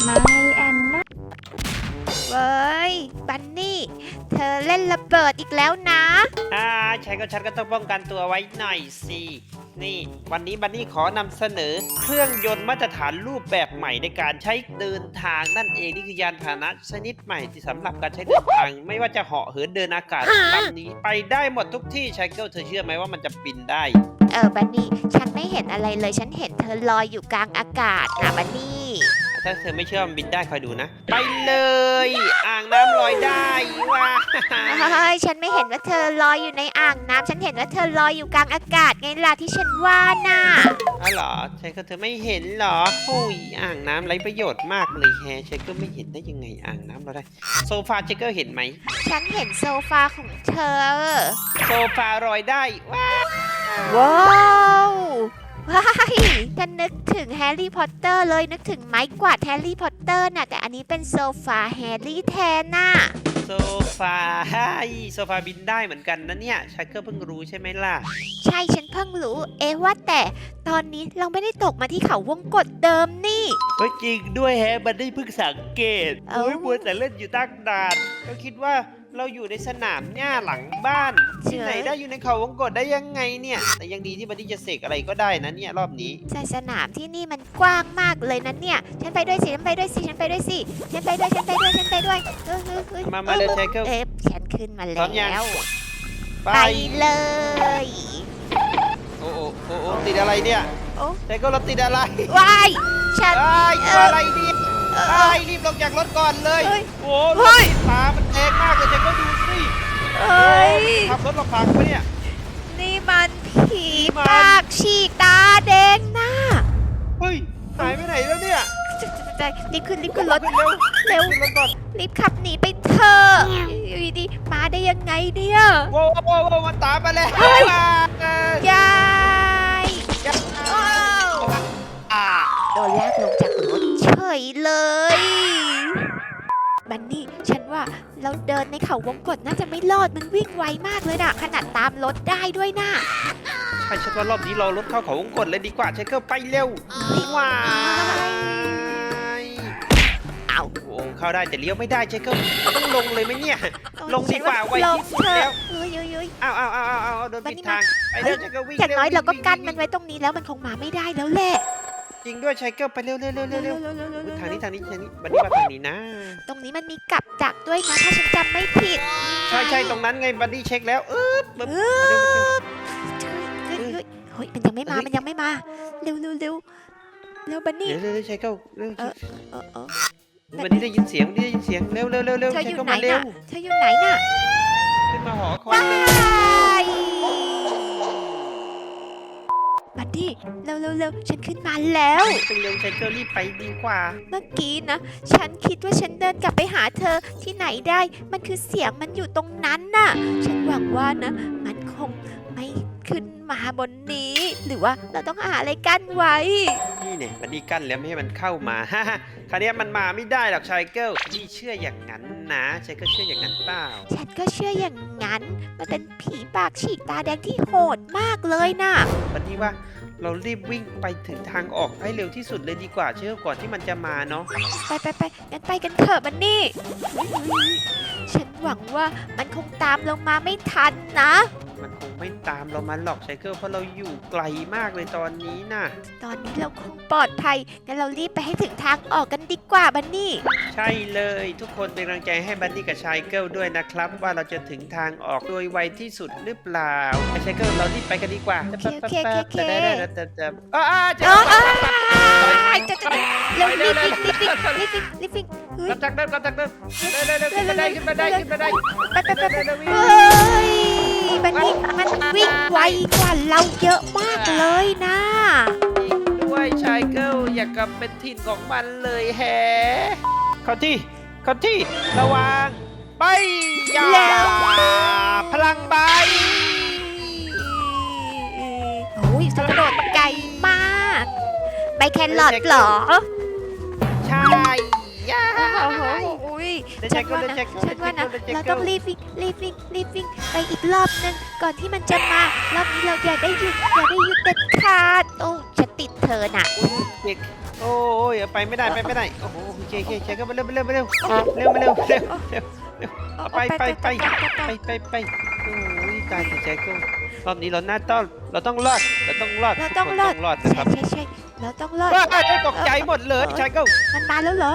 ไม่แอนนาเว้ย บันนี่ เธอเล่นระเบิดอีกแล้วนะ อ่าฉันก็ฉันก็ต้องป้องกันตัวไว้หน่อยสิ นี่ วันนี้บันนี่ขอนำเสนอ เครื่องยนต์มาตรฐานรูปแบบใหม่ในการใช้เดินทางนั่นเองนี่คือยานพาหนะชนิดใหม่ที่สำหรับการใช้เดินทาง ไม่ว่าจะเหาะเหินเดินอากาศลำนี้ ไปได้หมดทุกที่ชายเกิลเธอเชื่อไหมว่ามันจะบินได้ เออ บันนี่ ฉันไม่เห็นอะไรเลย ฉันเห็นเธอลอยอยู่กลางอากาศนะบันนี่ ถ้าเธอไม่เชื่อมันบินได้คอยดูนะ ไปเลย อ่างน้ำลอยได้ว้าเฮ้ยฉันไม่เห็นว่าเธอลอยอยู่ในอ่างน้ำฉันเห็นว่าเธอลอยอยู่กลางอากาศไงล่ะที่ฉันว่าน่ะอ๋อเหรอชายเกิลเธอไม่เห็นเหรอโอ้ยอ่างน้ำไรประโยชน์มากเลยแฮชายเกิลไม่เห็นได้ยังไงอ่างน้ำเราได้โซฟาชายเกิลเห็นไหม ฉันเห็นโซฟาของเธอ โซฟาลอยได้ว้าว้าว ว้ายฉันนึกถึงแฮร์รี่พอตเตอร์เลยนึกถึงไม้กวาดแฮร์รี่พอตเตอร์น่ะแต่อันนี้เป็นโซฟาแฮร์รี่แทนน่ะโซฟาให้โซฟาบินได้เหมือนกันนะเนี่ยชายเกิลเพิ่งรู้ใช่ไหมล่ะ ใช่ฉันเพิ่งรู้ เอะว่าแต่ตอนนี้เราไม่ได้ตกมาที่เขาวงกฏเดิมนี่เฮ้ยจริงด้วยแฮะมันได้เพิ่งสังเกตเอ้าโอ้ยมัวแต่เล่นอยู่ตั้งนานก็คิดว่า เราอยู่ในสนามหญ้าหลังบ้านที่ไหนได้อยู่ในเขาวงกฏได้ยังไงเนี่ย แต่ยังดีที่บันดี้จะเสกอะไรก็ได้นะเนี่ยรอบนี้แต่สนามที่นี่มันกว้างมากเลยนะเนี่ย ฉันไปด้วยสิ ฉันไปด้วยสิ ฉันไปด้วยสิ ฉันไปด้วย ฉันไปด้วย ฉันไปด้วยเออเออเออมามาเลยไชเกิล เอฟฉันขึ้นมาพร้อมยังแล้ว ไป ไปเลย โอ้โอ้โอ้โอ้ติดอะไรเนี่ยโอ้ไชเกิลเราติดอะไรว้ายฉันไอ้ยเอตัวออะไรเนี่ย เออไอ้ยรีบลงจากรถก่อนเลยเฮ้ยโอ้เฮ้ยตามันแดงมากเลยไชเกิลดูสิเอ้ย ขับรถมาพังปะเนี่ย นี่มันผีมัน ปากฉีกตาแดงหน้าเฮ้ยหายไปไหนแล้วเนี่ยจะจะจะรีบขึ้นรีบขึ้นรถขึ้นเร็วเร็วขึ้นรถก่อนรีบขับหนีไปเถอะอยู่ดีๆมาได้ยังไงเนี่ย โว้วโว้วโว้วมันตามมาแล้วเฮ้ยเอ้ยยายโอ้อ่าโดนลากลงจากรถ เฉยเลยบันนี่ฉันว่าเราเดินในเขาวงกฏน่าจะไม่รอดมันวิ่งไวมากเลยนะขนาดตามรถได้ด้วยนะใช่ฉันว่ารอบนี้เรารถเข้าเขาวงกดเลยดีกว่าใช้เกิลไปเร็วว้ายเอาวงเข้าได้แต่เลี้ยวไม่ได้ใช้เกิลต้องลงเลยไหมเนี่ย ลงดีกว่าไวที่สุดแล้วเอ้ยเอ้ยเอ้ยเอาเอาเอาเอาเอาโดนบัดปิดนี้ทางไปเร็วใช้เกิลวิ่งอย่างน้อยวิ่เราก็วิ่กั้นวิ่งมันไว้ตรงนี้แล้วมันคงมาไม่ได้แล้วแหละ จริงด้วยใช้เกิลไปเร็วเร็วเร็วเร็วเร็วเร็วเร็วเร็วอุ๊ยเร็วทางนี้ทางนี้ทางนี้บันนี้มาทางนี้นะ ตรงนี้มันมีกับดักด้วยนะถ้าฉันจำไม่ผิดใช่ใช่ตรงนั้นไงบันดี้เช็คแล้วเออปึ๊บเอมาเร็วมาเร็วอเฮ้ยเฮ้ยเฮ้ยมันยังไม่มา เฮ้ย มันยังไม่มา เร็วเร็วเร็วเร็วบันนี่เร็วเร็วเร็วใช้เกิลเร็วเออ เออเออบันนี้ได้ยินเสียงบันนี้ได้ยินเสียงเร็วเร็วเร็วเร็วเธอใช้อยู่เกิลไหนมาเร็วน่ะเธออยู่ไหนน่ะขึ้นมาหอคอย ว้าเบัดดี้เร็วเร็วเร็วฉันขึ้นมาแล้วไปเร็วใช้เกิลรีบไปดีกว่า เมื่อกี้นะ ฉันคิดว่าฉันเดินกลับไปหาเธอที่ไหนได้ มันคือเสียงมันอยู่ตรงนั้นน่ะ ฉันหวังว่านะ มันคงไม่ขึ้น มาบนนี้ หรือว่าเราต้องหาอะไรกั้นไว้ นี่เนี่ยมันดีกั้นแล้วไม่ให้มันเข้ามา ฮ่าฮ่าคราวเนี้ยมันมาไม่ได้หรอกชายเกิลนี่เชื่ออย่างนั้นนะชายเกิลเชื่ออย่างนั้นเปล่า ฉันก็เชื่ออย่างนั้น มันเป็นผีปากฉีกตาแดงที่โหดมากเลยน่ะ วันนี้ว่าเรารีบวิ่งไปถึงทางออกให้เร็วที่สุดเลยดีกว่าเชื่อก่อนที่มันจะมาเนาะไปไปไปงั้นไปกันเถอะบันนี่ ฉันหวังว่ามันคงตามเรามาไม่ทันนะ มันคงไม่ตามเรามาหรอกชายเกิลเพราะเราอยู่ไกลมากเลยตอนนี้น่ะ ตอนนี้เราคงปลอดภัย งั้นเรารีบไปให้ถึงทางออกกันดีกว่าบันนี่ ใช่เลยทุกคนเป็นกำลังใจให้บันนี่กับชายเกิลด้วยนะครับ ว่าเราจะถึงทางออกโดยไวที่สุดหรือเปล่าไอ้ชายเกิลเรารีบไปกันดีกว่าโอเคโอเคโอเค แต่ได้ได้แต่แต่อ้าเจ้าเออเอ้ยจะจะเร็วรีบวิ่งรีบวิ่งรีบวิ่งรีบวิ่งเฮ้ยกลับจากเดิมกลับจากเดิมเร็วเร็วเร็วขึ้นบันไดขึ้นบันไดขึ้นบันไดไปไปไปไปเร็วๆๆๆเฮ้ย บันนี่มันวิ่งไวกว่าเราเยอะมากเลยนะด้วยชายเกิลอยากกลับเป็นถิ่นของมันเลยแฮะเข้าที่เข้าที่ระวังไปยาแล้วพลังใบโอ้ยจะกระโดดไกลมากใบแครอทเหรอ ใช่ยาโอ้โหอุ้ยเดี๋ยว ฉัแจ็นคก็ว่าเดี๋ยวนะแจ็คก็ฉันว่านะเดี๋ยวแจ็คก็เราต้องรีบวิ่งรีบวิ่งรีบวิ่งไปอีกรอบนึงก่อนที่มันจะมารอบนี้เราอย่าได้หยุดอย่าได้หยุดเด็ดขาดโอ้ฉันติดเธอน่ะเด็กโอ้ยไปไม่ได้ไปไม่ได้โอ้โหโอเคโอเคใช้ก็ไปเร็วไปเร็วไปเร็วเร็วมาเร็วเร็วเร็วเอาไปไปไปไปไปไปไปโอ้ยตายแต่ใจก็รอบนี้เราหน้าต้องเราต้องรอดเราต้องรอดเราต้องทุกคนรอดรอดนะครับใช่ใช่เราต้องรอดว้ายตกใจหมดเลยชายก็มันมาแล้วเหรอ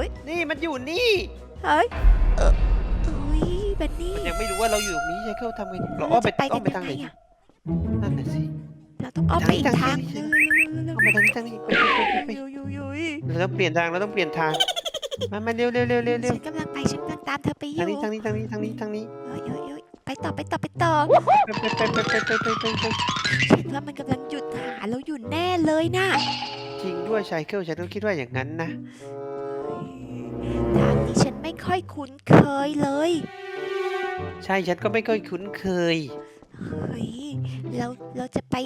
ฮ้ย นี่มันอยู่นี่ เฮ้ยเอ้ยแบนนี่มันยังไม่รู้ว่าเราอยู่ตรงนี้ใช่เขาทำไงเราอ้อมไปจะอ้อมไปทางไหนอะนั่นแหละสิเราต้องอ้อมไปอีกทางนึงอ้อมไปทางนี้ทางนี้ไปไปไปยุยยุยเราต้องเปลี่ยนทางเราต้องเปลี่ยนทางมาเร็วเร็วเร็วเร็วเร็วฉันกำลังไปฉันกำลังตามเธอไปอยู่ทางนี้ทางนี้ทางนี้ทางนี้ทางนี้เฮ้ยเฮ้ยไปต่อไปต่อไปต่อไปไปไปไปไปไปไปฉันว่ามันกำลังหยุดหาเราอยู่แน่เลยน่ะจริงด้วยไซเคิลฉันก็คิดว่าอย่างนั้นนะ ทางนี้ฉันไม่ค่อยคุ้นเคยเลย ใช่ฉันก็ไม่ค่อยคุ้นเคย เฮ้ยเราเราจะไป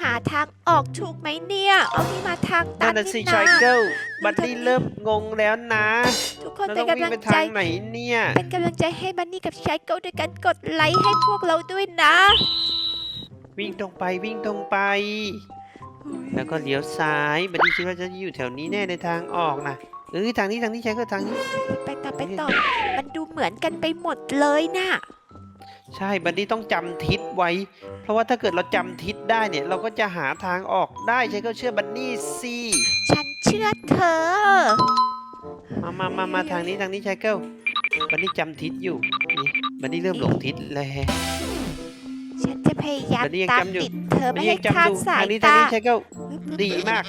หาทางออกถูกไหมเนี่ย เอานี่มาทางตันั่นนน่ะสินี่ชายนะเกิลบัดนี้เริ่มงงแล้วนะทุกคนเราเป็นต้องวิ่กำลังงไปใจ ทางไหนเนี่ย เป็นกำลังใจให้บันนี่กับชายเกิลด้วยกันกดไลค์ให้พวกเราด้วยนะวิ่งตรงไปวิ่งตรงไป แล้วก็เลี้ยวซ้ายบัดนี้คิดว่าจะอยู่แถวนี้แน่ในทางออกนะ เออทางนี้ทางนี้ชายเกิลทางนี้ ไปต่อไปต่อ มันดูเหมือนกันไปหมดเลยน่ะ ใช่บัดนี้ต้องจำทิศไว้ เพราะว่าถ้าเกิดเราจำทิศได้เนี่ย เราก็จะหาทางออกได้ชายเกิลเชื่อบัดนี้สิฉันเชื่อเธอ มามามามาทางนี้ทางนี้ชายเกิลบัดนี้จำทิศอยู่นี่บัดนี้เริ่มหลงทิศแล้ว ฉันจะพยายามบัดนี้ยังตามจำอยู่ ติดเธอบัดไม่นี้ให้ยังจำคลาดดูสาทายงนี้ทางตานี้ชายเกิลดีมาก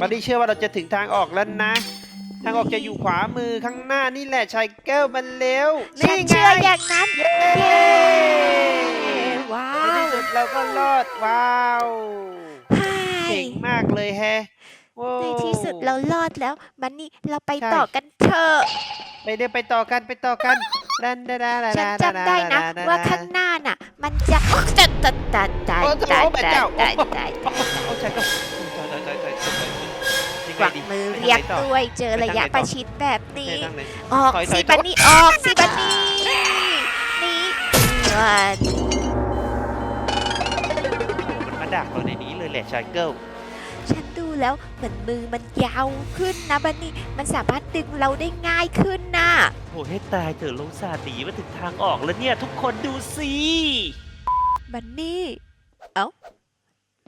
บัดนี้เชื่อว่าเราจะถึงทางออกแล้วนะ ทางออกจะอยู่ขวามือข้างหน้านี่แหละชายเกิลมันเร็วฉันี่นไงเชื่ออย่างนั้น เย้เย้ว้าในที่วสุดเราก็รอดว้าวใช่เก่งมากเลยแฮะโอ้ในที่สุดเรารอดแล้วบันนี่เราไปใช่ ต่อกันเถอะ ไปเดี๋ยวไปต่อกันไปต่อกันดันดาดาดาฉันดาจำได้นะดาว่าข้างหน้าน่ะ มันจะจะตัดตัดตายโอ้โหตายพระตายเจ้าตายตายเอาใช่ก็ถอยถอย กไงวักดีมือไปทางเรียกไหนต่อด้วย เจอไปทางระยะไหนต่อประชิดแบบนี้ไปทางไหนออกถอยถสิอยบันนี่ออกสิบันนี่นี่วันมันมาดักเราในนี้เลยแหละชายเกิลฉันดูแล้วเหมือนมือมันยาวขึ้นนะบันนี่มันสามารถดึงเราได้ง่ายขึ้นนะโอ้ให้ตายเถอะลงสาดีมาถึงทางออกแล้วเนี่ย ทุกคนดูสิบันนี่ เอ้า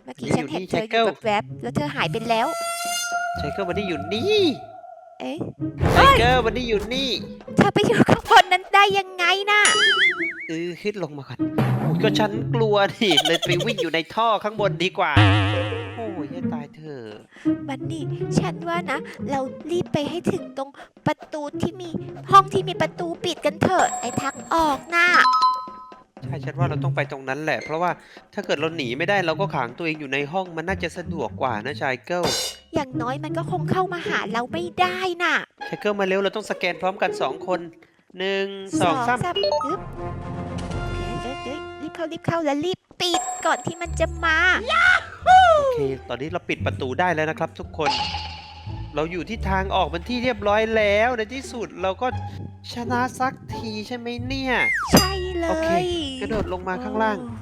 เมื่อกี้ฉันเห็นเธออยู่นี่อยู่ Jackal แวบๆแล้วเธอหายไปแล้ว ชายเกิลวันนี้อยู่นี่เอ๊ะชายเกิลวันนี้อยู่นี่เธอไปอยู่ข้างบนนั้นได้ยังไงนะเออขึ้นลงมาก่อนโอ้ยก็ฉันกลัวดิเลยไปวิ่งอยู่ในท่อข้างบนดีกว่า โอ้ยให้ตายเถอะบันนี่ฉันว่านะ เรารีบไปให้ถึงตรงประตูที่มีห้องที่มีประตูปิดกันเถอะไอ้ทางออกน่ะใช่ฉันว่าเราต้องไปตรงนั้นแหละ เพราะว่าถ้าเกิดเราหนีไม่ได้เราก็ขังตัวเองอยู่ในห้องมันน่าจะสะดวกกว่านะชายเกิล อย่างน้อยมันก็คงเข้ามาหาเราไม่ได้น่ะชายเกิลมาเร็วเราต้องสแกนพร้อมกันสองคนหนึ่งสองสามปึ๊บโอเคเอ้ยเอ้ยรีบเข้ารีบเข้าแล้วรีบปิดก่อนที่มันจะมา โอเค ตอนนี้เราปิดประตูได้แล้วนะครับ ทุกคน เราอยู่ที่ทางออกเป็นที่เรียบร้อยแล้วในที่สุดเราก็ชนะสักทีใช่ไหมเนี่ย ใช่เลโอเค ย กระโดดลงมาข้างล่าง โ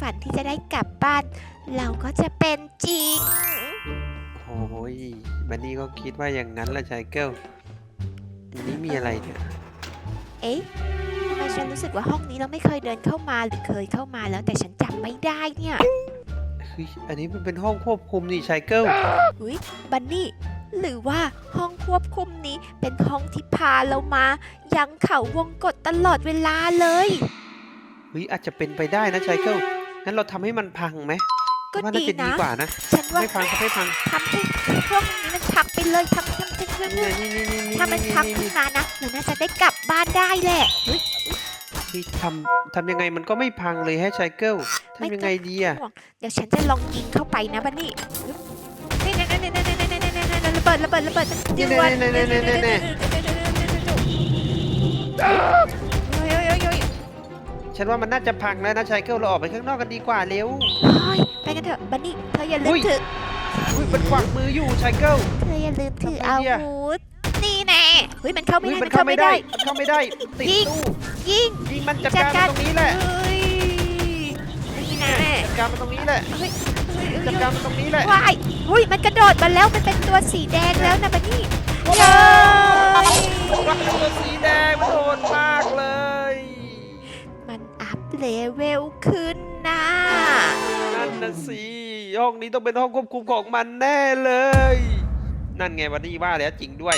ฝันที่จะได้กลับบ้าน เราก็จะเป็นจริง โอ้ยบันนี่ก็คิดว่าอย่างนั้นแหละชายเกิลอันนี้มีอะไรเนี่ย เอ๊ะทำไมฉันรู้สึกว่าห้องนี้เราไม่เคยเดินเข้ามาหรือเคยเข้ามาแล้วแต่ฉันจำไม่ได้เนี่ยเฮ้ยอันนี้มันเป็นห้องควบคุมนี่ชายเกิลอุ้ยบันนี่หรือว่าห้องควบคุมนี้เป็นห้องที่พาเรามา ยังเขาวงกฏตลอดเวลาเลย เฮ้ยอาจจะเป็นไปได้นะชายเกิล งั้นเราทำให้มันพังไหมก็ว่าน่าดีจะดีนะ กว่านะฉันว่าไม่พังก็ไม่พังทำให้ห้องนี้มันพังไปเลยทำทำทำทำนี่นี่นี่นี่นี่ถ้ามันพังขึ้นมานะเราน่าจะได้กลับบ้านได้แหละเฮ้ยเฮ้ยทำทำยังไงมันก็ไม่พังเลยแฮะชายเกิลทำยังไงดีอะห่วงเดี๋ยวฉันจะลองยิงเข้าไปนะบันนี่นี่นี่นี่นี่นี่นี่นี่นี่นี่ระเบิดระเบิดระเบิดด่วน ฉันว่ามันน่าจะพังแล้วนะชายเกิลเราออกไปข้างนอกกันดีกว่าเร็วเฮ้ยไปกันเถอะบันนี่เธออย่าลือุ้มย ถืออุ้ยมันขวางมืออยู่ชายเกิล เธออย่าลืมถือทำไมอาเนี่ย วุธนี่แน่เฮ้ยมันเข้าไม่อุ้ยได้มัมันนเข้าเข้าไม่ไม่ได้ได้มันเข้าไม่ได้ติดยิงตู้ยิงยิงมันจัดการมันตรงนี้แหละเฮ้ยนี่แน่จัดการมันตรงนี้แหละเฮ้ยเฮ้ยจัดการมันตรงนี้แหละ ว้ายอุ้ย มันกระโดดมาแล้ว มันเป็นตัวสีแดงแล้วนะบันนี่เย้รักตัวสีแดงมันโหดมากเลยมันอัพ เลเวลขึ้นนะนั่นนะสิห้องนี้ต้องเป็นห้องควบคุมของมันแน่เลย นั่นไงวันนี้ว่าแล้วจริงด้วย